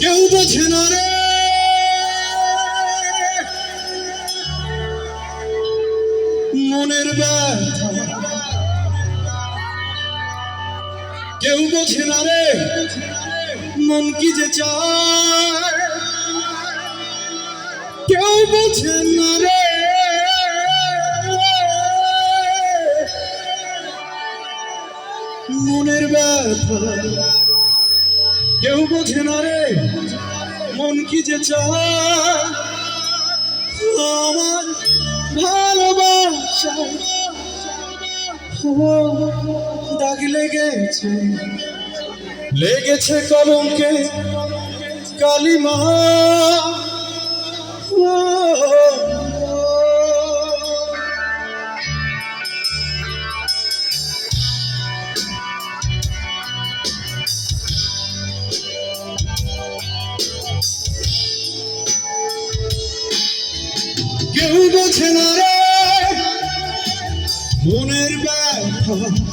কেউ বোঝে না রে। মনের কেউ বোঝে না রে। মন কি যে চায়। কেউ বোঝে না রে। কেউ বোঝে না রে মন কি যে আমার ভালোবাসা দাগ লেগেছে। লেগেছে কলঙ্কে কালিমা। কেউ বোঝে না রে। মনের ব্যথা।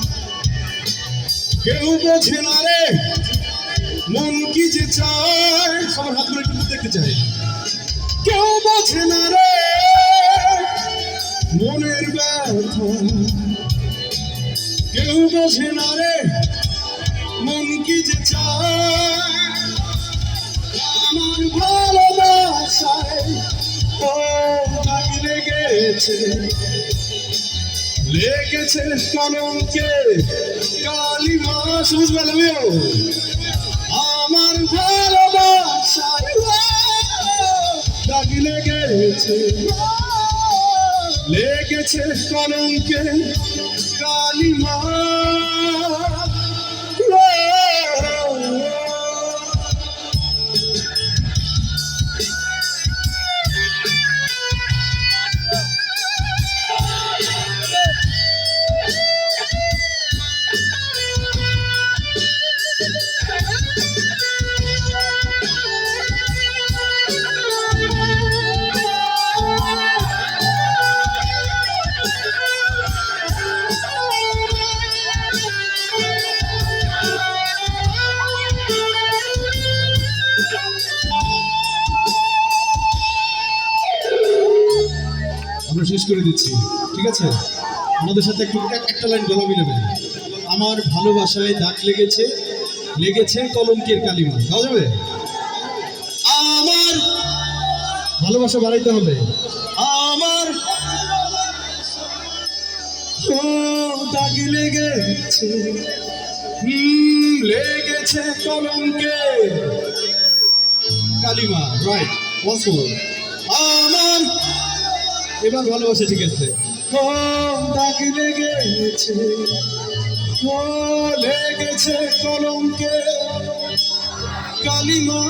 কেউ বোঝে না রে। মন কি যে চায়। সবার হাত ধরে একটু দেখতে চাই। কেউ বোঝে না রে। মনের ব্যথা। কেউ বোঝে না রে। মন কি যে চায়। লেগেছে। লেগেছে কলঙ্কে। কালিমা সবুজ বেলামিও আমার ভালোবাসায় ও দাগ লেগেছে। লেগেছে কলঙ্কে। কালিমা আমরা শেষ করে দিচ্ছি, ঠিক আছে? আমাদের সাথে একটু একটা লাইন গলা মিলাবেন আমার ভালোবাসায় দাগ লেগেছে লেগেছে কলঙ্কের কালিমা। গাওয়া যাবে? আমার ভালোবাসা বাড়াইতে হবে। আমার দাগ লেগেছে লেগেছে কলঙ্কে কালিমা রাইট অসুর। আমার এবার ভালোবাসে ঠিক আছে। কম দাগি লেগেছে ও লেগেছে কলমকে। কালিমা